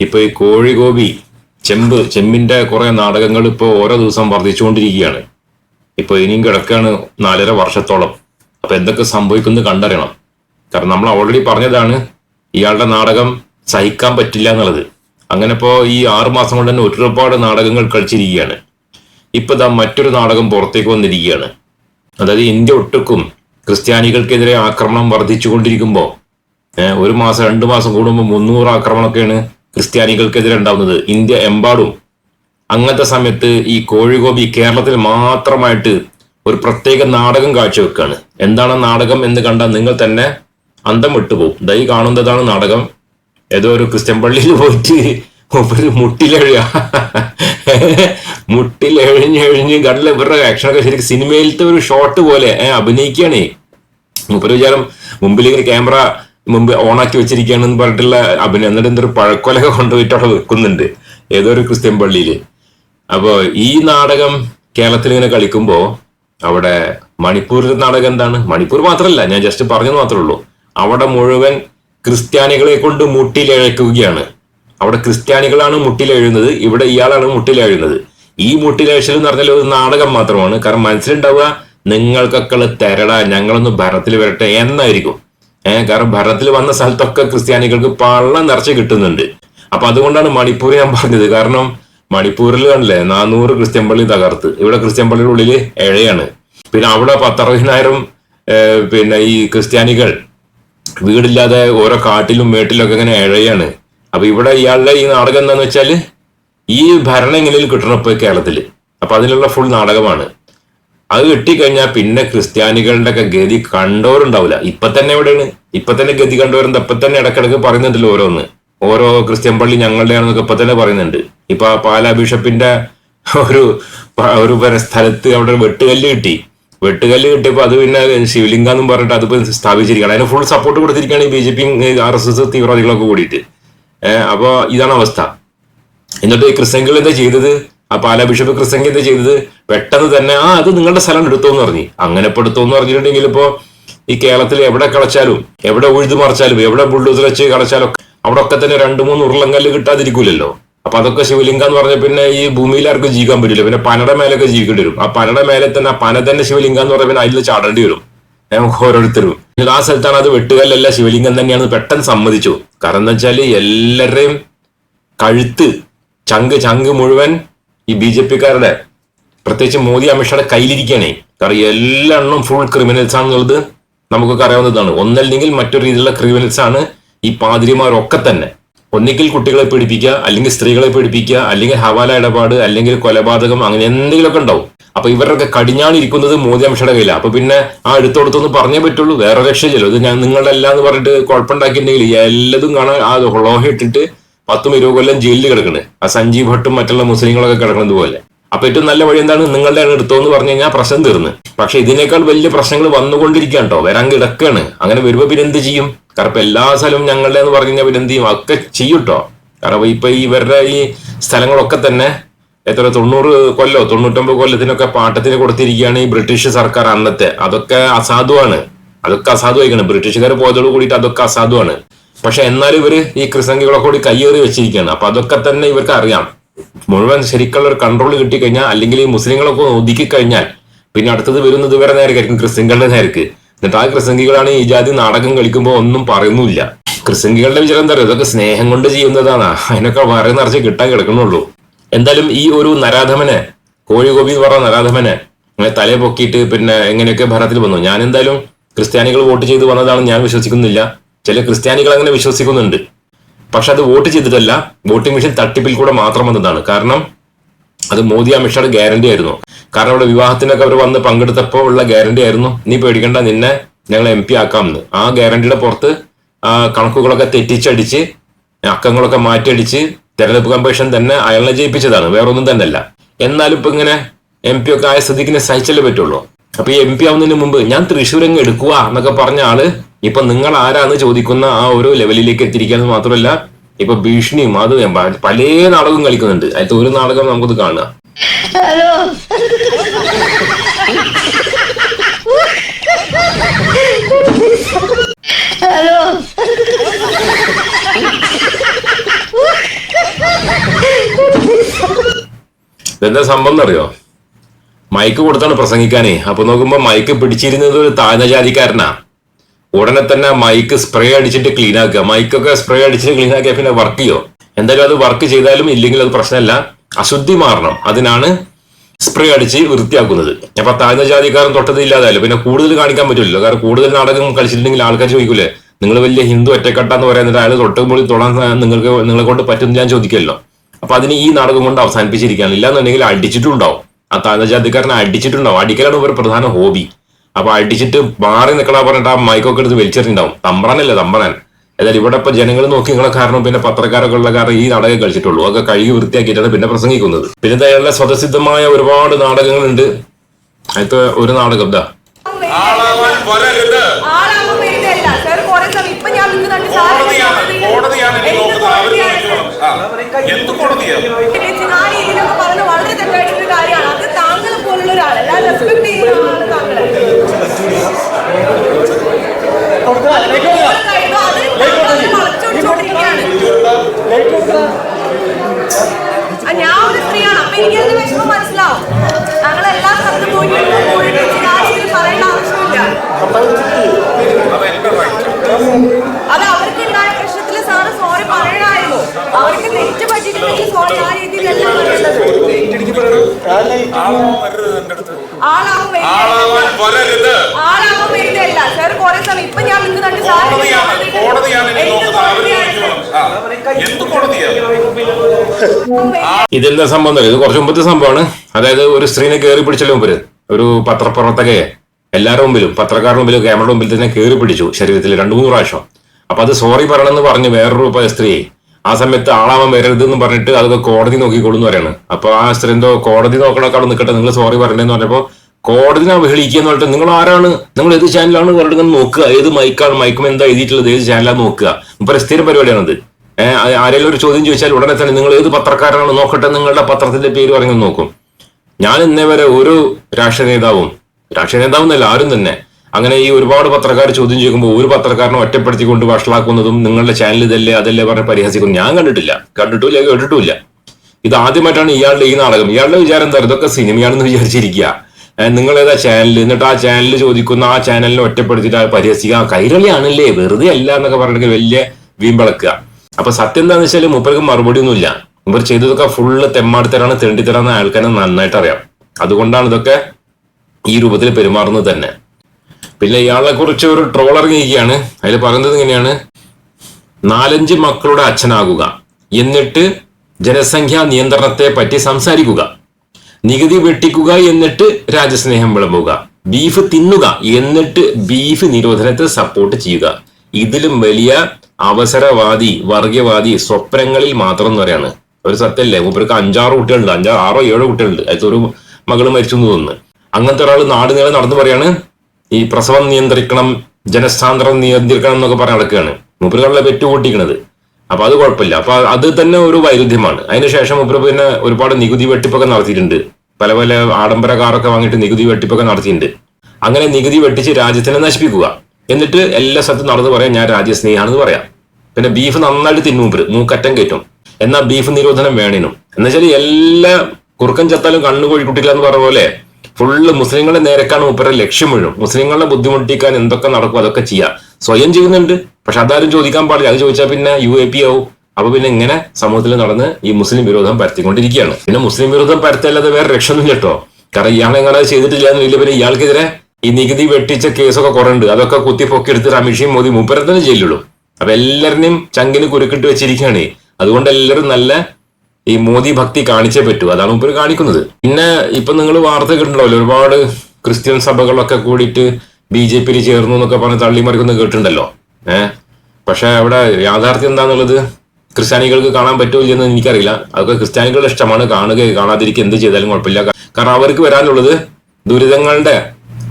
ഇപ്പൊ ഈ കോഴിഗോപി ചെമ്പ് ചെമ്പിന്റെ കുറേ നാടകങ്ങൾ ഇപ്പോൾ ഓരോ ദിവസം വർദ്ധിച്ചുകൊണ്ടിരിക്കുകയാണ്. ഇപ്പോൾ ഇനിയും കിടക്കാണ് നാലര വർഷത്തോളം. അപ്പോൾ എന്തൊക്കെ സംഭവിക്കുന്നു കണ്ടറിയണം. കാരണം നമ്മൾ ഓൾറെഡി പറഞ്ഞതാണ് ഇയാളുടെ നാടകം സഹിക്കാൻ പറ്റില്ല എന്നുള്ളത്. അങ്ങനെ ഇപ്പോ ഈ ആറു മാസം കൊണ്ട് തന്നെ ഒരുപാട് നാടകങ്ങൾ കളിച്ചിരിക്കുകയാണ്. ഇപ്പൊ ഇതാ മറ്റൊരു നാടകം പുറത്തേക്ക് വന്നിരിക്കുകയാണ്. അതായത് ഇന്ത്യ ഒട്ടുക്കും ക്രിസ്ത്യാനികൾക്കെതിരെ ആക്രമണം വർദ്ധിച്ചുകൊണ്ടിരിക്കുമ്പോൾ ഒരു മാസം രണ്ട് മാസം കൂടുമ്പോൾ മുന്നൂറ് ആക്രമണമൊക്കെയാണ് ക്രിസ്ത്യാനികൾക്കെതിരെ ഉണ്ടാവുന്നത് ഇന്ത്യ എമ്പാടും. അങ്ങനത്തെ സമയത്ത് ഈ കോഴികോപി കേരളത്തിൽ മാത്രമായിട്ട് ഒരു പ്രത്യേക നാടകം കാഴ്ചവെക്കുകയാണ് എന്താണ് നാടകം എന്ന് കണ്ടാൽ നിങ്ങൾ തന്നെ അന്തം വിട്ടുപോകും. ദൈ കാണുന്നതാണ് നാടകം. ഏതോ ഒരു ക്രിസ്ത്യൻ പള്ളിയിൽ പോയിട്ട് ഒരു മുട്ടിലെഴുക. മുട്ടിലെഴിഞ്ഞെഴിഞ്ഞ് കണ്ടില്ല ഇവരുടെ ആക്ഷനൊക്കെ ശരിക്കും സിനിമയിലത്തെ ഒരു ഷോട്ട് പോലെ അഭിനയിക്കുകയാണേ. മൂപ്പര് വിചാരം ഇങ്ങനെ ക്യാമറ മുമ്പ് ഓണാക്കി വെച്ചിരിക്കുകയാണെന്ന് പറഞ്ഞിട്ടുള്ള അഭിനയം. എന്നിട്ട് എന്തൊരു പഴക്കൊലൊക്കെ കൊണ്ടുപോയിട്ട് അവിടെ വെക്കുന്നുണ്ട്. ഏതോ ഒരു ക്രിസ്ത്യൻ പള്ളിയിൽ അപ്പോ ഈ നാടകം കേരളത്തിൽ ഇങ്ങനെ കളിക്കുമ്പോ അവിടെ മണിപ്പൂരിലെ നാടകം എന്താണ്? മണിപ്പൂർ മാത്രമല്ല ഞാൻ ജസ്റ്റ് പറഞ്ഞത് മാത്രമേ ഉള്ളൂ. അവിടെ മുഴുവൻ ക്രിസ്ത്യാനികളെ കൊണ്ട് മുട്ടിലഴക്കുകയാണ്. അവിടെ ക്രിസ്ത്യാനികളാണ് മുട്ടിലെഴുന്നത് ഇവിടെ ഇയാളാണ് മുട്ടിലെഴുന്നത് ഈ മുട്ടിലേഴ്ചൽ എന്ന് പറഞ്ഞാൽ ഒരു നാടകം മാത്രമാണ്. കാരണം മനസ്സിലുണ്ടാവുക നിങ്ങൾക്കൊക്കെ തരട ഞങ്ങളൊന്ന് ഭരണത്തിൽ വരട്ടെ എന്നായിരിക്കും. ഏഹ് കാരണം ഭരണത്തിൽ വന്ന സ്ഥലത്തൊക്കെ ക്രിസ്ത്യാനികൾക്ക് പള്ളം നിറച്ച് കിട്ടുന്നുണ്ട്. അപ്പൊ അതുകൊണ്ടാണ് മണിപ്പൂർ ഞാൻ പറഞ്ഞത്. കാരണം മണിപ്പൂരിൽ കണ്ടില്ലേ നാനൂറ് ക്രിസ്ത്യൻ പള്ളി തകർത്ത്. ഇവിടെ ക്രിസ്ത്യൻ പള്ളിയുടെ ഉള്ളിൽ എഴയാണ് പിന്നെ അവിടെ പത്തറുപതിനായിരം പിന്നെ ഈ ക്രിസ്ത്യാനികൾ വീടില്ലാതെ ഓരോ കാട്ടിലും മേട്ടിലും ഒക്കെ ഇങ്ങനെ എഴയാണ് അപ്പൊ ഇവിടെ ഇയാളുടെ ഈ നാടകം എന്താന്ന് വെച്ചാൽ ഈ ഭരണം എങ്ങനെയും കിട്ടണം ഇപ്പൊ കേരളത്തിൽ. അപ്പൊ അതിലുള്ള ഫുൾ നാടകമാണ്. അത് കിട്ടിക്കഴിഞ്ഞാൽ പിന്നെ ക്രിസ്ത്യാനികളുടെ ഒക്കെ ഗതി കണ്ടോരുണ്ടാവില്ല ഇപ്പൊ തന്നെ എവിടെയാണ്? ഇപ്പൊ തന്നെ ഗതി കണ്ടുവരുന്നത് ഇപ്പൊ തന്നെ ഇടക്കിടക്ക് പറയുന്നുണ്ടല്ലോ ഓരോന്ന്. ഓരോ ക്രിസ്ത്യൻ പള്ളി ഞങ്ങളുടെയാണെന്നൊക്കെ ഇപ്പൊ തന്നെ പറയുന്നുണ്ട്. ഇപ്പൊ ആ പാലാ ബിഷപ്പിന്റെ ഒരു ഒരു സ്ഥലത്ത് അവിടെ വെട്ടുകല്ല് കിട്ടി. വെട്ടുകല്ല് കിട്ടിയപ്പോ അത് പിന്നെ ശിവലിംഗം എന്നും പറഞ്ഞിട്ട് അതിപ്പോ സ്ഥാപിച്ചിരിക്കുകയാണ്. അതിന് ഫുൾ സപ്പോർട്ട് കൊടുത്തിരിക്കുകയാണ് B J P R S S തീവ്രവാദികളൊക്കെ കൂടിയിട്ട്. ഏഹ് അപ്പൊ ഇതാണ് അവസ്ഥ. എന്നിട്ട് ക്രിസ്ത്യൻകൾ എന്താ ചെയ്തത്? ആ പാലാ ബിഷപ്പ് ക്രിസ്ത്യൻ എന്താ ചെയ്തത്? പെട്ടെന്ന് തന്നെ ആ അത് നിങ്ങളുടെ സ്ഥലം എടുത്തോന്ന് പറഞ്ഞു. അങ്ങനെ ഇപ്പൊ എടുത്തോന്ന് പറഞ്ഞിട്ടുണ്ടെങ്കിൽ ഇപ്പോ ഈ കേരളത്തിൽ എവിടെ കളച്ചാലും എവിടെ ഉഴുതു മറിച്ചാലും എവിടെ ബുള്ളുതിരച്ച് കളച്ചാലും അവിടെ ഒക്കെ തന്നെ രണ്ട് മൂന്ന് ഉരുളങ്കല്ല് കിട്ടാതിരിക്കൂലല്ലോ. അപ്പൊ അതൊക്കെ ശിവലിംഗം എന്ന് പറഞ്ഞ പിന്നെ ഈ ഭൂമിയിൽ ആർക്കും ജീവിക്കാൻ പറ്റില്ല പിന്നെ പനയുടെ മേലൊക്കെ ജീവിക്കേണ്ടി വരും. ആ പനയുടെ മേലെ തന്നെ ആ പന തന്നെ ശിവലിംഗം എന്ന് പറഞ്ഞാൽ പിന്നെ അതിൽ ചാടേണ്ടി വരും. നമുക്ക് ഓരോരുത്തരും. ആ സ്ഥലത്താണ് അത് വെട്ടുകല്ലല്ല ശിവലിംഗം തന്നെയാണ് പെട്ടെന്ന് സമ്മതിച്ചു. കാരണം എന്താ വെച്ചാൽ എല്ലാവരുടെയും കഴുത്ത് ചങ്ക് ചങ്ക് മുഴുവൻ ഈ ബി ജെ പിക്കാരുടെ. പ്രത്യേകിച്ച് മോദി അമിത്ഷായുടെ കയ്യിലിരിക്കുകയാണേ. കാരണം എല്ലാ എണ്ണം ഫുൾ ക്രിമിനൽസ് ആണെന്നുള്ളത് നമുക്കൊക്കെ അറിയാവുന്നതാണ് ഒന്നല്ലെങ്കിൽ മറ്റൊരു രീതിയിലുള്ള ക്രിമിനൽസ് ആണ് ഈ പാതിരിമാരൊക്കെ തന്നെ. ഒന്നിക്കിൽ കുട്ടികളെ പീഡിപ്പിക്കുക അല്ലെങ്കിൽ സ്ത്രീകളെ പീഡിപ്പിക്കുക അല്ലെങ്കിൽ ഹവാല ഇടപാട് അല്ലെങ്കിൽ കൊലപാതകം അങ്ങനെ എന്തെങ്കിലുമൊക്കെ ഉണ്ടാവും. അപ്പൊ ഇവരൊക്കെ കടിഞ്ഞാണിരിക്കുന്നത് മോദി അംശയുടെ കയ്യിലാണ് അപ്പൊ പിന്നെ ആ എടുത്തോടത്തൊന്നും പറഞ്ഞേ പറ്റുള്ളൂ. വേറെ രക്ഷയില്ലല്ലോ. ഇത് ഞാൻ നിങ്ങളുടെ എല്ലാം എന്ന് പറഞ്ഞിട്ട് കുഴപ്പമുണ്ടാക്കിയിട്ടുണ്ടെങ്കിൽ എല്ലാതും കാണാൻ ആ ഹൊളോഹ ഇട്ടിട്ട് പത്തും ഇരുപത് കൊല്ലം ജയിലിൽ കിടക്കണേ. ആ സഞ്ജീവ് ഭട്ടും മറ്റുള്ള മുസ്ലിങ്ങളൊക്കെ കിടക്കുന്നത് പോലെ. അപ്പൊ ഏറ്റവും നല്ല വഴി എന്താണ്? നിങ്ങളുടെ എടുത്തോ എന്ന് പറഞ്ഞു കഴിഞ്ഞാൽ പ്രശ്നം തീർന്ന്. പക്ഷെ ഇതിനേക്കാൾ വലിയ പ്രശ്നങ്ങൾ വന്നുകൊണ്ടിരിക്കുകയാണ് കേട്ടോ. വരാൻ കിടക്കാണ്. അങ്ങനെ വരുമ്പോ പിന്നെ എന്ത് ചെയ്യും? കാരണം ഇപ്പൊ എല്ലാ സ്ഥലവും ഞങ്ങളുടെ എന്ന് പറഞ്ഞു കഴിഞ്ഞാൽ പിന്നെ എന്ത് ചെയ്യും? ഒക്കെ ചെയ്യും കേട്ടോ. കാരണം ഇപ്പൊ ഇവരുടെ ഈ സ്ഥലങ്ങളൊക്കെ തന്നെ എത്ര തൊണ്ണൂറ് കൊല്ലോ തൊണ്ണൂറ്റൊമ്പത് കൊല്ലത്തിനൊക്കെ പാട്ടത്തിന് കൊടുത്തിരിക്കുകയാണ് ഈ ബ്രിട്ടീഷ് സർക്കാർ അന്നത്തെ. അതൊക്കെ അസാധുവാണ്. അതൊക്കെ അസാധുവായിക്കണം ബ്രിട്ടീഷുകാർ പോയതോട് കൂടിയിട്ട് അതൊക്കെ അസാധുവാണ്. പക്ഷെ എന്നാലും ഇവർ ഈ ക്രിസംഗികളൊക്കെ കൂടി കയ്യേറി വെച്ചിരിക്കുകയാണ്. അപ്പൊ അതൊക്കെ തന്നെ ഇവർക്ക് അറിയാം. മുഴുവൻ ശരിക്കുള്ള ഒരു കൺട്രോൾ കിട്ടിക്കഴിഞ്ഞാൽ അല്ലെങ്കിൽ ഈ മുസ്ലിങ്ങളൊക്കെ ഒതുക്കി കഴിഞ്ഞാൽ പിന്നെ അടുത്തത് വരുന്നത് വരെ നേരക്കായിരിക്കും ക്രിസ്ത്യങ്ങളുടെ നേരക്ക്. എന്നിട്ട് ആ ക്രിസംഗികളാണ് ഈ ജാതി നാടകം കളിക്കുമ്പോൾ ഒന്നും പറയുന്നില്ല ക്രിസംഗികളുടെ വിചാരം എന്താ പറയുക ഇതൊക്കെ സ്നേഹം കൊണ്ട് ചെയ്യുന്നതാണ്. അതിനൊക്കെ വേറെ നിറച്ച് കിട്ടാൻ കിടക്കണുള്ളൂ എന്തായാലും ഈ ഒരു നരാധമനെ കോഴിഗോപി എന്ന് പറഞ്ഞ നരാധമനെ തലയെ പൊക്കിയിട്ട് പിന്നെ എങ്ങനെയൊക്കെ ഭരണത്തിൽ വന്നു. ഞാൻ എന്തായാലും ക്രിസ്ത്യാനികൾ വോട്ട് ചെയ്ത് വന്നതാണ് ഞാൻ വിശ്വസിക്കുന്നില്ല. ചില ക്രിസ്ത്യാനികൾ അങ്ങനെ വിശ്വസിക്കുന്നുണ്ട്. പക്ഷെ അത് വോട്ട് ചെയ്തിട്ടല്ല. വോട്ടിംഗ് മെഷീൻ തട്ടിപ്പിൽ കൂടെ മാത്രം വന്നതാണ്. കാരണം അത് മോദി അമിത്ഷായുടെ ഗ്യാരണ്ടി ആയിരുന്നു. കാരണം അവിടെ വിവാഹത്തിനൊക്കെ അവർ വന്ന് പങ്കെടുത്തപ്പോൾ ഉള്ള ഗ്യാരണ്ടി ആയിരുന്നു. നീ പേടിക്കണ്ട നിന്നെ ഞങ്ങൾ എം പി ആക്കാമെന്ന്. ആ ഗ്യാരണ്ടിയുടെ പുറത്ത് കണക്കുകളൊക്കെ തെറ്റിച്ചടിച്ച് അക്കങ്ങളൊക്കെ മാറ്റിയടിച്ച് തെരഞ്ഞെടുപ്പ് കമ്മീഷൻ തന്നെ അയാളെ ജയിപ്പിച്ചതാണ്. വേറൊന്നും തന്നെ അല്ല എന്നാലും ഇപ്പൊ ഇങ്ങനെ എം പി ഒക്കെ ആയ സ്ഥിതിക്ക് സഹിച്ചല്ലേ പറ്റുള്ളൂ. അപ്പൊ ഈ എം പി ആവുന്നതിന് മുമ്പ് ഞാൻ തൃശ്ശൂർ അങ്ങ് എടുക്കുക എന്നൊക്കെ പറഞ്ഞ ആൾ ഇപ്പൊ നിങ്ങൾ ആരാന്ന് ചോദിക്കുന്ന ആ ഒരു ലെവലിലേക്ക് എത്തിരിക്കാൻ മാത്രമല്ല ഇപ്പൊ ഭീഷണിയും അത് പല നാടകവും കളിക്കുന്നുണ്ട്. അതിലത്തെ ഒരു നാടകം നമുക്കത് കാണുക. ഹലോ. ഇതെന്താ സംഭവം എന്നറിയോ മൈക്ക് കൊടുത്താണ് പ്രസംഗിക്കാനേ. അപ്പൊ നോക്കുമ്പോ മൈക്ക് പിടിച്ചിരുന്നത് ഒരു താഴ്ന്ന ജാതിക്കാരനാ. ഉടനെ തന്നെ മൈക്ക് സ്പ്രേ അടിച്ചിട്ട് ക്ലീൻ ആക്കുക. മൈക്കൊക്കെ സ്പ്രേ അടിച്ചിട്ട് ക്ലീൻ ആക്കിയാൽ പിന്നെ വർക്ക് ചെയ്യോ? എന്തായാലും അത് വർക്ക് ചെയ്താലും ഇല്ലെങ്കിൽ അത് പ്രശ്നമല്ല. അശുദ്ധി മാറണം. അതിനാണ് സ്പ്രേ അടിച്ച് വൃത്തിയാക്കുന്നത്. അപ്പൊ താഴ്ന്ന ജാതിക്കാരൻ തൊട്ടത് ഇല്ലാതായാലും. പിന്നെ കൂടുതൽ കാണിക്കാൻ പറ്റില്ലല്ലോ കാരണം കൂടുതൽ നാടകം കളിച്ചിട്ടുണ്ടെങ്കിൽ ആൾക്കാർ ചോദിക്കൂലേ? നിങ്ങൾ വലിയ ഹിന്ദു ഒറ്റക്കെട്ടാന്ന് പറയുന്നത് അയാൾ തൊട്ടുമ്പോൾ തൊടാൻ നിങ്ങൾക്ക് നിങ്ങളെ കൊണ്ട് പറ്റും ഞാൻ ചോദിക്കല്ലോ. അപ്പൊ അതിന് ഈ നാടകം കൊണ്ട് അവസാനിപ്പിച്ചിരിക്കുകയാണ്. ഇല്ലാന്നുണ്ടെങ്കിൽ അടിച്ചിട്ടുണ്ടാവും. ആ താഴ്ന്ന ജാതിക്കാരനെ അടിച്ചിട്ടുണ്ടാവും. അടിക്കലാണ് ഒരു പ്രധാന ഹോബി അപ്പൊ അടിച്ചിട്ട് മാറി നിൽക്കണ പറഞ്ഞിട്ട് ആ മൈക്കൊക്കെ എടുത്ത് വലിച്ചെറിഞ്ഞിട്ടുണ്ടാവും. തമ്പ്രാനല്ലേ തമ്പ്രാൻ. ഏതായാലും ഇവിടെ ഇപ്പൊ ജനങ്ങൾ നോക്കി നിങ്ങളെ കാരണം പിന്നെ പത്രക്കാരൊക്കെ ഉള്ള കാരണം ഈ നാടകം കളിച്ചിട്ടുള്ളൂ. അതൊക്കെ കഴുകി വൃത്തിയാക്കിയിട്ടാണ് പിന്നെ പ്രസംഗിക്കുന്നത്. പിന്നെ തയ്യാറുള്ള അയാളുടെ സ്വതസിദ്ധമായ ഒരുപാട് നാടകങ്ങളുണ്ട്. അതിപ്പോ ഒരു നാടകം ഇതാ. എന്ത് കോടതിയാണ് ഞാൻ ഇതിനൊക്കെ പറഞ്ഞ വളരെ തെറ്റായിട്ടുള്ള കാര്യമാണ്. അത് താങ്കൾ പോലുള്ള ഒരാളല്ല റെസ്പെക്ട് ചെയ്യുന്ന ആളാണ് താങ്കളെ കഴിഞ്ഞു, അത് താങ്കൾ വളച്ചൊടിച്ചുകൊണ്ടിരിക്കുകയാണ്. ആ, ഞാൻ ഒരു സ്ത്രീയാണ് അപ്പൊ എനിക്ക് അതിന്റെ വിഷമം മനസ്സിലാവും ഞങ്ങളെല്ലാം സ്ഥലത്ത് പോയിട്ട് പോയിട്ട് ഞാൻ ഇതിൽ പറയേണ്ട ആവശ്യമില്ല അത് എന്റെ റൈറ്റ് അത് അവർക്ക് ഉണ്ടായ പ്രശ്നത്തിൽ സാറ് സോറി പറയണമായിരുന്നു അവർക്ക് തെറ്റ് പറ്റിയിട്ടുണ്ടെങ്കിൽ സോറി ആ രീതിയിലല്ല പറയേണ്ടത് ആളാവാൻ വരരുത് എന്റെ അടുത്ത് ആളാവും വരുന്നത്. ആളാവാൻ വരരുത് ആളാവും വരുന്നതല്ല സാർ കുറെ സമയം ഇപ്പൊ ഞാൻ നിൽക്കുന്നുണ്ട് സാർ കോടതിയാണ് കോടതിയാണ് ഇനി എന്ത് നോക്കുന്നത് അവർ കോടതിയാണ് ചോദിച്ചോളും ആ എന്ത് കോടതിയാണ് ഇതെന്താ സംഭവം ഇത് കുറച്ച് മുമ്പത്തെ സംഭവമാണ്. അതായത് ഒരു സ്ത്രീനെ കയറി പിടിച്ചല്ലോ മുമ്പ് ഒരു പത്രപ്രവർത്തകയെ എല്ലാവരുടെ മുമ്പിലും പത്രക്കാരുടെ മുമ്പിലും ക്യാമറയുടെ മുമ്പിൽ തന്നെ കയറി പിടിച്ചു ശരീരത്തിൽ രണ്ടു മൂന്ന് പ്രാവശ്യം. അപ്പൊ അത് സോറി പറയണമെന്ന് പറഞ്ഞു വേറൊരു സ്ത്രീ ആ സമയത്ത് ആളാവാൻ വരരുത് എന്ന് പറഞ്ഞിട്ട് അതൊക്കെ കോടതി നോക്കിക്കോളൂ എന്ന് പറയാണ്. അപ്പൊ ആ സ്ത്രീ എന്തോ കോടതി നോക്കണൊക്കെ അവിടെ നിൽക്കട്ടെ നിങ്ങൾ സോറി പറഞ്ഞെന്ന് പറഞ്ഞപ്പോ കോടതിനെ അവഹേളിക്കുക എന്ന് പറഞ്ഞിട്ട് നിങ്ങൾ ആരാണ്? നിങ്ങൾ ഏത് ചാനലാണ് പറഞ്ഞിട്ട് നോക്കുക. ഏത് മൈക്കാണ് മൈക്കും എന്താ എഴുതിയിട്ടുള്ളത് ഏത് ചാനലാണ് നോക്കുക. ഇപ്പൊ സ്ഥിരം പരിപാടിയാണത്. ആരെങ്കിലും ഒരു ചോദ്യം ചോദിച്ചാൽ ഉടനെ തന്നെ നിങ്ങൾ ഏത് പത്രക്കാരനാണ് നോക്കട്ടെ നിങ്ങളുടെ പത്രത്തിന്റെ പേര് പറഞ്ഞു നോക്കും. ഞാൻ ഇന്നേ വരെ ഒരു രാഷ്ട്രീയ നേതാവും രാഷ്ട്രീയ നേതാവും എന്നല്ല ആരും തന്നെ. അങ്ങനെ ഈ ഒരുപാട് പത്രക്കാർ ചോദ്യം ചെയ്യുമ്പോൾ ഒരു പത്രക്കാരനെ ഒറ്റപ്പെടുത്തിക്കൊണ്ട് വഷളാക്കുന്നതും നിങ്ങളുടെ ചാനൽ ഇതല്ലേ അതല്ലേ പറഞ്ഞ് പരിഹസിക്കുന്നു ഞാൻ കണ്ടിട്ടില്ല. കണ്ടിട്ടില്ല കേട്ടിട്ടുമില്ല. ഇത് ആദ്യമായിട്ടാണ് ഇയാളുടെ ഈ നാടകം. ഇയാളുടെ വിചാരം എന്താ? ഇതൊക്കെ സിനിമയാണെന്ന് വിചാരിച്ചിരിക്കുക. നിങ്ങൾ ഏതാ ചാനൽ എന്നിട്ട് ആ ചാനലിൽ ചോദിക്കുന്ന ആ ചാനലിനെ ഒറ്റപ്പെടുത്തിയിട്ട് പരിഹസിക്കുക. കൈരളിയാണല്ലേ? വെറുതെ അല്ല എന്നൊക്കെ പറഞ്ഞിട്ട് വലിയ വീമ്പിളക്കുക. അപ്പൊ സത്യം എന്താന്ന് വെച്ചാൽ മൂപ്പർക്ക് മറുപടി ഒന്നുമില്ല മുമ്പർ ചെയ്തതൊക്കെ ഫുള്ള് തെമ്മാടിത്തരാണ് തെണ്ടിത്തരാന്ന് ആൾക്കാരെ നന്നായിട്ട് അറിയാം. അതുകൊണ്ടാണ് ഇതൊക്കെ ഈ രൂപത്തിൽ പെരുമാറുന്നത് തന്നെ. പിന്നെ ഇയാളെ കുറിച്ച് ഒരു ട്രോൾ ഇറങ്ങിയിരിക്കുകയാണ്. അതിൽ പറയുന്നത് ഇങ്ങനെയാണ്. നാലഞ്ച് മക്കളുടെ അച്ഛനാകുക. എന്നിട്ട് ജനസംഖ്യാ നിയന്ത്രണത്തെ പറ്റി സംസാരിക്കുക. നികുതി വെട്ടിക്കുക എന്നിട്ട് രാജ്യസ്നേഹം വിളമ്പുക. ബീഫ് തിന്നുക എന്നിട്ട് ബീഫ് നിരോധനത്തെ സപ്പോർട്ട് ചെയ്യുക. ഇതിലും വലിയ അവസരവാദി വർഗീയവാദി സ്വപ്നങ്ങളിൽ മാത്രം എന്ന് പറയാണ്. ഒരു സത്യല്ലേ? മൂപ്പർക്ക് അഞ്ചാറ് കുട്ടികളുണ്ട്. അഞ്ചാറ് ആറോ ഏഴോ കുട്ടികളുണ്ട്. അതിലൊരു മകൾ മരിച്ചു തോന്നുന്നു. അങ്ങനത്തെ ഒരാൾ നാട് നേരെ നടന്നു പറയാണ്. ഈ പ്രസവം നിയന്ത്രിക്കണം ജനസാന്ദ്രം നിയന്ത്രിക്കണം എന്നൊക്കെ പറഞ്ഞ് നടക്കുകയാണ്. മൂപ്പരുകളുടെ പെറ്റു കൂട്ടിക്കണത് അപ്പൊ അത് കുഴപ്പമില്ല. അപ്പൊ അത് തന്നെ ഒരു വൈരുദ്ധ്യമാണ്. അതിനുശേഷം മൂപ്പര് പിന്നെ ഒരുപാട് നികുതി വെട്ടിപ്പൊക്കെ നടത്തിയിട്ടുണ്ട്. പല പല ആഡംബര കാറൊക്കെ വാങ്ങിയിട്ട് നികുതി വെട്ടിപ്പൊക്കെ നടത്തിയിട്ടുണ്ട്. അങ്ങനെ നികുതി വെട്ടിച്ച് രാജ്യത്തിനെ നശിപ്പിക്കുക. എന്നിട്ട് എല്ലാ സ്ഥലത്തും നടന്ന് പറയാം ഞാൻ രാജ്യസ്നേഹിയാണെന്ന് പറയാം. പിന്നെ ബീഫ് നന്നായിട്ട് തിന്നും മൂപ്പര് മൂക്കറ്റം കയറ്റും. എന്നാൽ ബീഫ് നിരോധനം വേണേനും. എന്നുവെച്ചാൽ എല്ലാ കുറുക്കൻ ചത്താലും കണ്ണു കോഴിക്കുട്ടില്ല എന്ന് പറഞ്ഞ പോലെ ഫുള്ള് മുസ്ലിങ്ങളെ നേരക്കാണ് മൂപ്പരെ ലക്ഷ്യം മുഴുവൻ. മുസ്ലിങ്ങളെ ബുദ്ധിമുട്ടിക്കാൻ എന്തൊക്കെ നടക്കും അതൊക്കെ ചെയ്യാം. സ്വയം ചെയ്യുന്നുണ്ട്. പക്ഷെ അതാരും ചോദിക്കാൻ പാടില്ല. അത് ചോദിച്ചാൽ പിന്നെ യു എ പി ആവും. അപ്പൊ പിന്നെ ഇങ്ങനെ സമൂഹത്തിൽ നടന്ന് ഈ മുസ്ലിം വിരോധം പരത്തിക്കൊണ്ടിരിക്കുകയാണ്. പിന്നെ മുസ്ലിം വിരോധം പരത്തല്ലാതെ വേറെ രക്ഷയൊന്നും കേട്ടോ. കാരണം ഇയാളെങ്ങനെ ചെയ്തിട്ടില്ല എന്നില്ല. പിന്നെ ഇയാൾക്കെതിരെ ഈ നികുതി വെട്ടിച്ച കേസൊക്കെ കുറണ്ട് അതൊക്കെ കുത്തി പൊക്കിയെടുത്ത് അമിഷയും മോദി മൂപ്പരെ തന്നെ ജയിലുള്ളൂ അപ്പൊ എല്ലാവരുടെയും ചങ്കിന് കുരുക്കിട്ട് വെച്ചിരിക്കുകയാണ്. അതുകൊണ്ട് എല്ലാവരും നല്ല ഈ മോദി ഭക്തി കാണിച്ചേ പറ്റൂ. അതാണ് മുമ്പ് കാണിക്കുന്നത്. പിന്നെ ഇപ്പൊ നിങ്ങൾ വാർത്ത കേട്ടിട്ടുണ്ടാവില്ല ഒരുപാട് ക്രിസ്ത്യൻ സഭകളൊക്കെ കൂടിയിട്ട് ബി ജെ പിയിൽ ചേർന്നു എന്നൊക്കെ പറഞ്ഞ് തള്ളിമറിക്കുന്ന കേട്ടിട്ടുണ്ടല്ലോ. ഏഹ് പക്ഷെ അവിടെ യാഥാർത്ഥ്യം എന്താന്നുള്ളത് ക്രിസ്ത്യാനികൾക്ക് കാണാൻ പറ്റുമോ എന്ന് എനിക്കറിയില്ല. അതൊക്കെ ക്രിസ്ത്യാനികളുടെ ഇഷ്ടമാണ്. കാണുക കാണാതിരിക്കുക എന്ത് ചെയ്താലും കുഴപ്പമില്ല. കാരണം അവർക്ക് വരാനുള്ളത് ദുരിതങ്ങളുടെ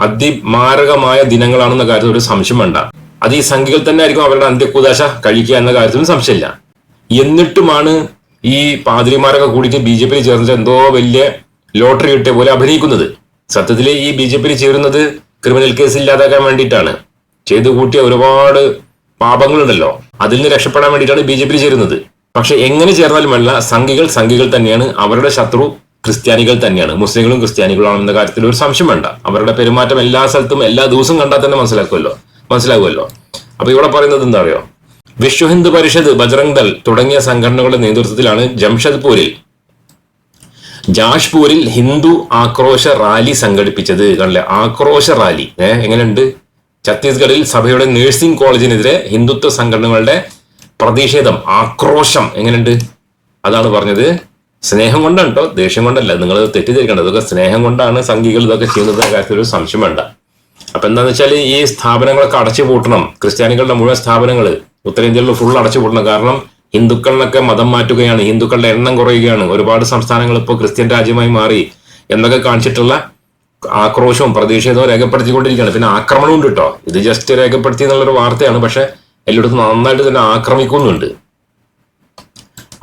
അതിമാരകമായ ദിനങ്ങളാണെന്ന കാര്യത്തിൽ ഒരു സംശയം വേണ്ട. അത് ഈ സംഖ്യകൾ തന്നെ ആയിരിക്കും അവരുടെ അന്ത്യക്കുദാശ കഴിക്കുക എന്ന കാര്യത്തിലും സംശയമില്ല. എന്നിട്ടുമാണ് ഈ പാതിരിമാരൊക്കെ കൂടിയിട്ട് ബി ജെ പിയിൽ ചേർന്നിട്ട് എന്തോ വലിയ ലോട്ടറി കിട്ടിയ പോലെ അഭിനയിക്കുന്നത്. സത്യത്തിൽ ഈ ബി ജെ പിയിൽ ചേരുന്നത് ക്രിമിനൽ കേസ് ഇല്ലാതാക്കാൻ വേണ്ടിയിട്ടാണ്. ചെയ്തു കൂട്ടിയ ഒരുപാട് പാപങ്ങളുണ്ടല്ലോ. അതിൽ നിന്ന് രക്ഷപ്പെടാൻ വേണ്ടിയിട്ടാണ് ബി ജെ പിയിൽ ചേരുന്നത്. പക്ഷെ എങ്ങനെ ചേർന്നാലും വേണ്ട സംഖികൾ സംഖികൾ തന്നെയാണ് അവരുടെ ശത്രു ക്രിസ്ത്യാനികൾ തന്നെയാണ്. മുസ്ലിങ്ങളും ക്രിസ്ത്യാനികളും എന്ന കാര്യത്തിൽ ഒരു സംശയം വേണ്ട. അവരുടെ പെരുമാറ്റം എല്ലാ സ്ഥലത്തും എല്ലാ ദിവസവും കണ്ടാൽ തന്നെ മനസ്സിലാക്കുമല്ലോ. മനസ്സിലാകുമല്ലോ. അപ്പൊ ഇവിടെ പറയുന്നത് എന്താ അറിയോ വിശ്വ ഹിന്ദു പരിഷത്ത് ബജ്രംഗ് ദൾ തുടങ്ങിയ സംഘടനകളുടെ നേതൃത്വത്തിലാണ് ജംഷദ്പൂരിൽ ജാഷ്പൂരിൽ ഹിന്ദു ആക്രോശ റാലി സംഘടിപ്പിച്ചത്. കണ്ടില്ലേ? ആക്രോശ റാലി. ഏഹ് എങ്ങനെയുണ്ട്? ഛത്തീസ്ഗഡിൽ സഭയുടെ നഴ്സിംഗ് കോളേജിനെതിരെ ഹിന്ദുത്വ സംഘടനകളുടെ പ്രതിഷേധം ആക്രോശം എങ്ങനെയുണ്ട്? അതാണ് പറഞ്ഞത്. സ്നേഹം കൊണ്ടാണ് കേട്ടോ ദേഷ്യം കൊണ്ടല്ല. നിങ്ങൾ തെറ്റിദ്ധരിക്കേണ്ട. ഇതൊക്കെ സ്നേഹം കൊണ്ടാണ് സംഘികൾ ഇതൊക്കെ ചെയ്യുന്നത് കാര്യത്തിൽ ഒരു സംശയം വേണ്ട. അപ്പൊ എന്താന്ന് വെച്ചാൽ ഈ സ്ഥാപനങ്ങളൊക്കെ അടച്ചു പൂട്ടണം. ക്രിസ്ത്യാനികളുടെ മുഴുവൻ സ്ഥാപനങ്ങൾ ഉത്തരേന്ത്യയിൽ ഫുൾ അടച്ചു പൂട്ടണം. കാരണം ഹിന്ദുക്കളിനൊക്കെ മതം മാറ്റുകയാണ്. ഹിന്ദുക്കളുടെ എണ്ണം കുറയുകയാണ്. ഒരുപാട് സംസ്ഥാനങ്ങൾ ഇപ്പോൾ ക്രിസ്ത്യൻ രാജ്യമായി മാറി എന്നൊക്കെ കാണിച്ചിട്ടുള്ള ആക്രോശവും പ്രതിഷേധവും രേഖപ്പെടുത്തിക്കൊണ്ടിരിക്കുകയാണ്. പിന്നെ ആക്രമണവും കേട്ടോ. ഇത് ജസ്റ്റ് രേഖപ്പെടുത്തി എന്നുള്ളൊരു വാർത്തയാണ്. പക്ഷെ എല്ലായിടത്തും നന്നായിട്ട് തന്നെ ആക്രമിക്കുന്നുണ്ട്.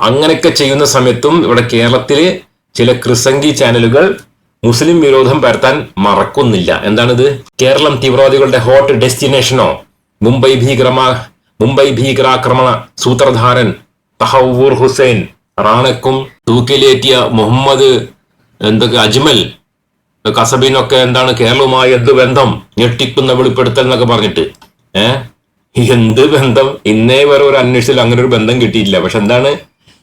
അങ്ങനെയൊക്കെ ചെയ്യുന്ന സമയത്തും ഇവിടെ കേരളത്തിലെ ചില ക്രിസംഗി ചാനലുകൾ മുസ്ലിം വിരോധം പരത്താൻ മറക്കുന്നില്ല. എന്താണിത്? കേരളം തീവ്രവാദികളുടെ ഹോട്ട് ഡെസ്റ്റിനേഷനോ? മുംബൈ ഭീകരമാ മുംബൈ ഭീകരാക്രമണ സൂത്രധാരൻ തഹവൂർ ഹുസൈൻ റാണക്കും തൂക്കിലേറ്റിയ മുഹമ്മദ് എന്തൊക്കെ അജ്മൽ കസബിനൊക്കെ എന്താണ് കേരളവുമായി എന്ത് ബന്ധം? ഞെട്ടിക്കുന്ന വെളിപ്പെടുത്തൽ എന്നൊക്കെ പറഞ്ഞിട്ട്. ഏഹ് എന്ത് ബന്ധം? ഇന്നേ വരെ ഒരു അന്വേഷണത്തിൽ അങ്ങനെ ഒരു ബന്ധം കിട്ടിയിട്ടില്ല. പക്ഷെ എന്താണ്?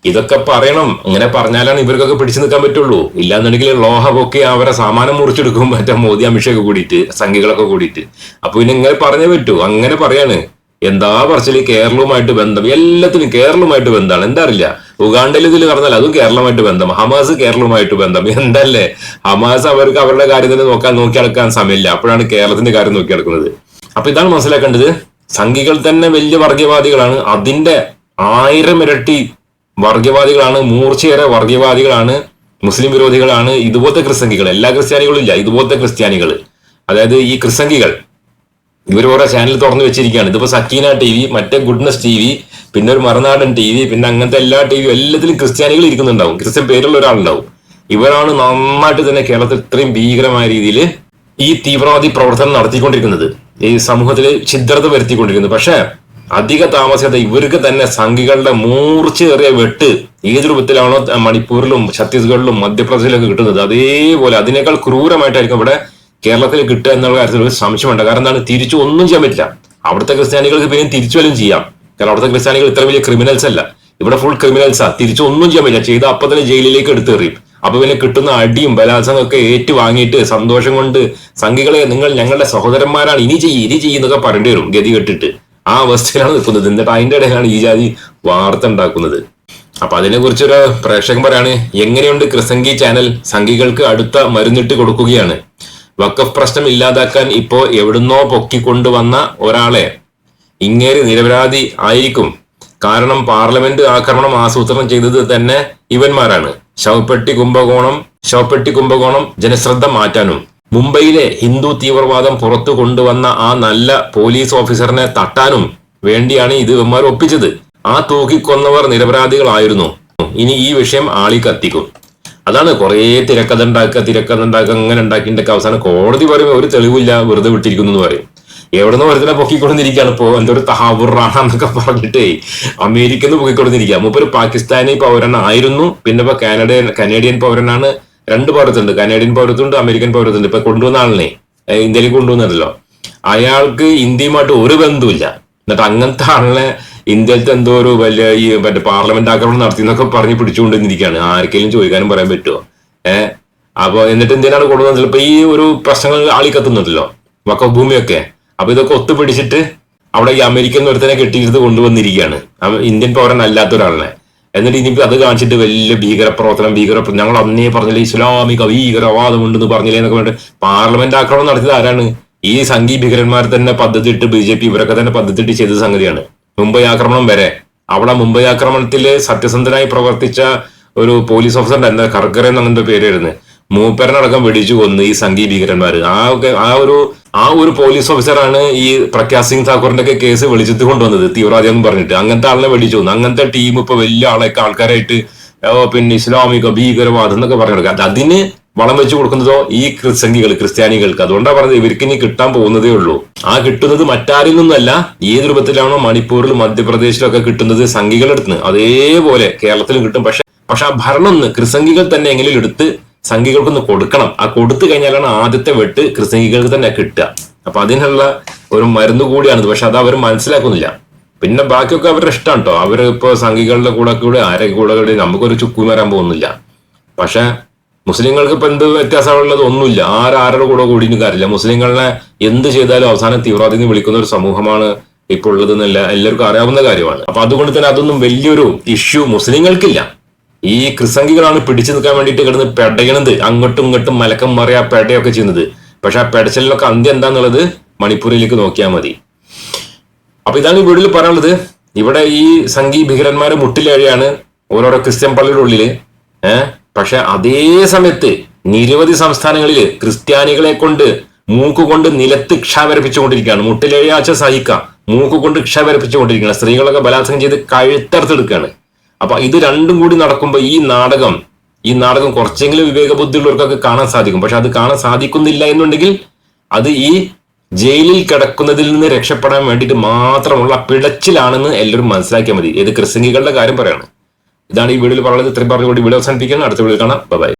ഇതൊക്കെ പറയണം. അങ്ങനെ പറഞ്ഞാലാണ് ഇവർക്കൊക്കെ പിടിച്ചു നിൽക്കാൻ പറ്റുള്ളൂ. ഇല്ലാന്നുണ്ടെങ്കിൽ ലോഹ പൊക്കി അവരെ സാമാനം മുറിച്ചെടുക്കും. മറ്റേ മോദി അമിഷയൊക്കെ കൂടിയിട്ട് സംഘികളൊക്കെ കൂടിയിട്ട്. അപ്പൊ പിന്നെ ഇങ്ങനെ പറഞ്ഞേ പറ്റൂ. അങ്ങനെ പറയാണ്. എന്താ പറച്ചിൽ? കേരളവുമായിട്ട് ബന്ധം. എല്ലാത്തിനും കേരളവുമായിട്ട് ബന്ധമാണ്. എന്താ അറിയില്ല. ഉഗാണ്ടയിൽ ഇതിൽ പറഞ്ഞാൽ അതും കേരളമായിട്ട് ബന്ധം. ഹമാസ് കേരളവുമായിട്ട് ബന്ധം. എന്തല്ലേ? ഹമാസ് അവർക്ക് അവരുടെ കാര്യം തന്നെ നോക്കാൻ നോക്കി നടക്കാൻ സമയമില്ല. അപ്പോഴാണ് കേരളത്തിന്റെ കാര്യം നോക്കി നടക്കുന്നത്. അപ്പൊ ഇതാണ് മനസ്സിലാക്കേണ്ടത്. സംഘികൾ തന്നെ വലിയ വർഗീയവാദികളാണ് അതിന്റെ ആയിരം ഇരട്ടി വർഗീയവാദികളാണ് മൂർച്ചയേറെ വർഗീയവാദികളാണ് മുസ്ലിം വിരോധികളാണ് ഇതുപോലത്തെ ക്രിസ്തംഗികൾ എല്ലാ ക്രിസ്ത്യാനികളും ഇല്ല ഇതുപോലത്തെ ക്രിസ്ത്യാനികൾ. അതായത് ഈ ക്രിസ്തംഗികൾ ഇവർ ഓരോ ചാനൽ തുറന്നു വെച്ചിരിക്കുകയാണ്. ഇതിപ്പോ സക്കീന ടി വി മറ്റേ ഗുഡ്നസ് ടി വി പിന്നെ ഒരു മറുനാടൻ ടി വി പിന്നെ അങ്ങനത്തെ എല്ലാ ടി വി എല്ലാത്തിലും ക്രിസ്ത്യാനികൾ ഇരിക്കുന്നുണ്ടാവും. ക്രിസ്ത്യൻ പേരുള്ള ഒരാളുണ്ടാവും. ഇവരാണ് നന്നായിട്ട് തന്നെ കേരളത്തിൽ ഇത്രയും ഭീകരമായ രീതിയിൽ ഈ തീവ്രവാദി പ്രവർത്തനം നടത്തിക്കൊണ്ടിരിക്കുന്നത്. ഈ സമൂഹത്തിൽ ഛിദ്രത വരുത്തിക്കൊണ്ടിരിക്കുന്നത്. പക്ഷേ അധിക താമസിയാതെ ഇവർക്ക് തന്നെ സംഘികളുടെ മൂർച്ചയേറിയ വെട്ട് ഏത് രൂപത്തിലാണോ മണിപ്പൂരിലും ഛത്തീസ്ഗഡിലും മധ്യപ്രദേശിലൊക്കെ കിട്ടുന്നത്. അതേപോലെ അതിനേക്കാൾ ക്രൂരമായിട്ടായിരിക്കും ഇവിടെ കേരളത്തിൽ കിട്ടുക എന്നുള്ള കാര്യത്തിൽ ഒരു സംശയമുണ്ട്. കാരണം എന്താണ്? തിരിച്ചു ഒന്നും ചെയ്യാൻ പറ്റില്ല. അവിടുത്തെ ക്രിസ്ത്യാനികൾക്ക് പിന്നെ തിരിച്ചു വല്ലതും ചെയ്യാം. കാരണം അവിടുത്തെ ക്രിസ്ത്യാനികൾ ഇത്ര വലിയ ക്രിമിനൽസ് അല്ല. ഇവിടെ ഫുൾ ക്രിമിനൽസാ തിരിച്ചു ഒന്നും ചെയ്യാൻ പറ്റില്ല. ചെയ്ത അപ്പൊ തന്നെ ജയിലിലേക്ക് എടുത്തെറിയും അപ്പൊ പിന്നെ കിട്ടുന്ന അടിയും ബലാത്സംഗം ഒക്കെ ഏറ്റു വാങ്ങിയിട്ട് സന്തോഷം കൊണ്ട് സംഘികളെ നിങ്ങൾ ഞങ്ങളുടെ സഹോദരന്മാരാണ്. ഇനി ചെയ്യും ഇനി ചെയ്യുന്നൊക്കെ പറയേണ്ടി വരും. ഗതി കെട്ടിട്ട്. ആ അവസ്ഥയിലാണ് നിൽക്കുന്നത്. എന്നിട്ട് അതിന്റെ ഇടയിലാണ് ഈ ജാതി വാർത്ത ഉണ്ടാക്കുന്നത്. അപ്പൊ അതിനെ കുറിച്ചൊരു പ്രേക്ഷകൻ പറയാണ് എങ്ങനെയുണ്ട് ക്രിസംഗി ചാനൽ? സംഘികൾക്ക് അടുത്ത മരുന്നിട്ട് കൊടുക്കുകയാണ്. വക്കഫ് പ്രശ്നം ഇല്ലാതാക്കാൻ ഇപ്പോ എവിടുന്നോ പൊക്കിക്കൊണ്ടുവന്ന ഒരാളെ ഇങ്ങേര് നിരപരാധി ആയിരിക്കും. കാരണം പാർലമെന്റ് ആക്രമണം ആസൂത്രണം ചെയ്തത് തന്നെ ഇവന്മാരാണ്. ശവപ്പെട്ടി കുംഭകോണം ശവപ്പെട്ടി കുംഭകോണം ജനശ്രദ്ധ മാറ്റാനും മുംബൈയിലെ ഹിന്ദു തീവ്രവാദം പുറത്തു കൊണ്ടുവന്ന ആ നല്ല പോലീസ് ഓഫീസറിനെ തട്ടാനും വേണ്ടിയാണ് ഇത് ഇവന്മാർ ഒപ്പിച്ചത്. ആ തൂക്കിക്കൊന്നവർ നിരപരാധികളായിരുന്നു. ഇനി ഈ വിഷയം ആളി കത്തിക്കും. അതാണ് കുറേ തിരക്കഥ ഉണ്ടാക്കുക തിരക്കഥ ഉണ്ടാക്കുക അങ്ങനെ ഉണ്ടാക്കിയിട്ടൊക്കെ അവസാനം കോടതി പറയും ഒരു തെളിവില്ല വെറുതെ വിട്ടിരിക്കുന്നു എന്ന് പറയും. എവിടുന്ന് വെറുതെ പൊക്കിക്കൊണ്ടിരിക്കുകയാണ് ഇപ്പോൾ എന്തോ ഒരു തഹാബുറാണ് എന്നൊക്കെ പറഞ്ഞിട്ടേ അമേരിക്കന്ന് പൊക്കിക്കൊണ്ടിരിക്കുക മുപ്പൊരു പാകിസ്ഥാനി പൗരനായിരുന്നു. പിന്നെ ഇപ്പൊ കാനഡ കനേഡിയൻ പൗരനാണ്. രണ്ട് പൗരത്വമുണ്ട്. Canadian പൗരത്വമുണ്ട് American പൗരത്വമുണ്ട്. ഇപ്പൊ കൊണ്ടുവന്ന ആളിനെ ഇന്ത്യയിലേക്ക് കൊണ്ടുവന്നതല്ലോ. അയാൾക്ക് ഇന്ത്യയുമായിട്ട് ഒരു ബന്ധവുമില്ല. എന്നിട്ട് അങ്ങനത്തെ ആളിനെ ഇന്ത്യയിലത്തെ എന്തോ ഒരു വലിയ ഈ മറ്റേ പാർലമെന്റ് ആക്രമണം നടത്തി എന്നൊക്കെ പറഞ്ഞ് പിടിച്ചുകൊണ്ടിരിക്കുകയാണ്. ആർക്കെങ്കിലും ചോദിക്കാനും പറയാൻ പറ്റുമോ? ഏഹ് അപ്പൊ എന്നിട്ട് എന്തിനാണ് കൊണ്ടുവന്നത്? ഇപ്പൊ ഈ ഒരു പ്രശ്നങ്ങൾ ആളി കത്തുന്നുണ്ടല്ലോ വക്കഭൂമിയൊക്കെ. അപ്പൊ ഇതൊക്കെ ഒത്തുപിടിച്ചിട്ട് അവിടെ ഈ അമേരിക്കൻ ഒരുത്തനെ കെട്ടിയിരുത്ത് കൊണ്ടുവന്നിരിക്കുകയാണ്. ഇന്ത്യൻ പൗരൻ അല്ലാത്ത ഒരാളിനെ എന്നിട്ട് ഇനി അത് കാണിച്ചിട്ട് വലിയ ഭീകരപ്രവർത്തനം ഭീകര ഞങ്ങൾ അന്നേ പറഞ്ഞില്ലേ ഇസ്ലാമിക ഭീകരവാദം ഉണ്ടെന്ന് പറഞ്ഞില്ലേ എന്നൊക്കെ പറഞ്ഞിട്ട് പാർലമെന്റ് ആക്രമണം നടത്തിയത് ആരാണ്? ഈ സംഘീ ഭീകരന്മാർ തന്നെ പദ്ധതി ഇട്ട് ബി ജെ പി ഇവരൊക്കെ തന്നെ പദ്ധതി ഇട്ട് ചെയ്ത സംഗതിയാണ്. മുംബൈ ആക്രമണം വരെ. അവിടെ മുംബൈ ആക്രമണത്തിൽ സത്യസന്ധനായി പ്രവർത്തിച്ച ഒരു പോലീസ് ഓഫീസറിന്റെ എന്താ കർക്കറ എന്നങ്ങനത്തെ പേരായിരുന്നു. മൂപ്പരനടക്കം വെടിച്ചു കൊന്നു ഈ സംഘീ ഭീകരന്മാർ ആ ആ ഒരു ആ ഒരു പോലീസ് ഓഫീസറാണ് ഈ പ്രഖ്യാസ് സിംഗ് താക്കൂറിന്റെ ഒക്കെ കേസ് വെളിച്ചത്ത് കൊണ്ടുവന്നത് തീവ്രവാദി എന്ന് പറഞ്ഞിട്ട്. അങ്ങനത്തെ ആളിനെ വെടിച്ചു കൊന്നു. അങ്ങനത്തെ ടീം ഇപ്പൊ വലിയ ആളൊക്കെ ആൾക്കാരായിട്ട് പിന്നെ ഇസ്ലാമിക ഭീകരവാദം എന്നൊക്കെ പറഞ്ഞു കൊടുക്കുക അത് അതിന് വളം വെച്ച് കൊടുക്കുന്നതോ ഈ സംഘികൾ ക്രിസ്ത്യാനികൾക്ക്. അതുകൊണ്ടാണ് പറഞ്ഞത് ഇവർക്ക് ഇനി കിട്ടാൻ പോകുന്നതേ ഉള്ളൂ. ആ കിട്ടുന്നത് മറ്റാരിൽ നിന്നല്ല ഏത് രൂപത്തിലാണോ മണിപ്പൂരിൽ മധ്യപ്രദേശിലൊക്കെ കിട്ടുന്നത് സംഘികളെടുത്ത് അതേപോലെ കേരളത്തിലും കിട്ടും. പക്ഷെ പക്ഷെ ആ ഭരണം ക്രിസംഗികൾ തന്നെ എങ്കിലും എടുത്ത് സംഘികൾക്കൊന്ന് കൊടുക്കണം. ആ കൊടുത്തു കഴിഞ്ഞാലാണ് ആദ്യത്തെ വെട്ട് ക്രിസ്തീകൾക്ക് തന്നെ കിട്ടുക. അപ്പൊ അതിനുള്ള ഒരു മരുന്ന് കൂടിയാണിത്. പക്ഷെ അത് അവർ മനസ്സിലാക്കുന്നില്ല. പിന്നെ ബാക്കിയൊക്കെ അവരുടെ ഇഷ്ടം കേട്ടോ. അവർ ഇപ്പോൾ സംഘികളുടെ കൂടെ കൂടെ ആരെ കൂടെ കൂടെ നമുക്കൊരു ചുക്കും വരാൻ പോകുന്നില്ല. പക്ഷെ മുസ്ലിങ്ങൾക്ക് ഇപ്പൊ എന്ത് വ്യത്യാസമുള്ളത് ഒന്നുമില്ല. ആരാരുടെ കൂടെ കൂടി കാര്യമില്ല. മുസ്ലിങ്ങളെ എന്ത് ചെയ്താലും അവസാനം തീവ്രവാദി എന്ന് വിളിക്കുന്ന ഒരു സമൂഹമാണ് ഇപ്പോൾ ഉള്ളത് എന്നല്ല എല്ലാവർക്കും അറിയാവുന്ന കാര്യമാണ്. അപ്പൊ അതുകൊണ്ട് തന്നെ അതൊന്നും വലിയൊരു ഇഷ്യൂ മുസ്ലിങ്ങൾക്കില്ല. ഈ ക്രിസംഗികളാണ് പിടിച്ചു നിൽക്കാൻ വേണ്ടിയിട്ട് കിടന്ന് പെടയണത്. അങ്ങോട്ടും ഇങ്ങോട്ടും മലക്കം മറിയ പെടയൊക്കെ ചെയ്യുന്നത്. പക്ഷെ ആ പെടച്ചലിലൊക്കെ അന്ത്യം എന്താന്നുള്ളത് മണിപ്പൂരിലേക്ക് നോക്കിയാൽ മതി. അപ്പൊ ഇതാണ് ഈ വീട്ടിൽ പറയാനുള്ളത്. ഇവിടെ ഈ സംഘി ഭീകരന്മാരെ മുട്ടിലേഴയാണ് ഓരോരോ ക്രിസ്ത്യൻ പള്ളിയുടെ ഉള്ളിൽ. ഏഹ് പക്ഷെ അതേ സമയത്ത് നിരവധി സംസ്ഥാനങ്ങളിൽ ക്രിസ്ത്യാനികളെ കൊണ്ട് മൂക്കുകൊണ്ട് നിലത്ത് ക്ഷാപരപ്പിച്ചുകൊണ്ടിരിക്കുകയാണ്. മുട്ടിലേഴാച്ച സഹിക്ക. മൂക്കുകൊണ്ട് ക്ഷാപരപ്പിച്ചുകൊണ്ടിരിക്കുകയാണ്. സ്ത്രീകളൊക്കെ ബലാത്സംഗം ചെയ്ത് കഴുത്തറുത്തെടുക്കുകയാണ്. അപ്പൊ ഇത് രണ്ടും കൂടി നടക്കുമ്പോൾ ഈ നാടകം ഈ നാടകം കുറച്ചെങ്കിലും വിവേകബുദ്ധിയുള്ളവർക്കൊക്കെ കാണാൻ സാധിക്കും. പക്ഷെ അത് കാണാൻ സാധിക്കുന്നില്ല എന്നുണ്ടെങ്കിൽ അത് ഈ ജയിലിൽ കിടക്കുന്നതിൽ നിന്ന് രക്ഷപ്പെടാൻ വേണ്ടിയിട്ട് മാത്രമുള്ള പിഴച്ചിലാണെന്ന് എല്ലാവരും മനസ്സിലാക്കിയാൽ മതി. ഇത് ക്രിസ്തംഗികളുടെ കാര്യം പറയാണ്. ഇതാണ് ഈ വീഡിയോയിൽ പറയുന്നത്. ഇത്രയും പറഞ്ഞുകൊണ്ട് വീഡിയോ അവസാനിപ്പിക്കുന്നത് അടുത്ത വീഡിയോ കാണാം. ബൈ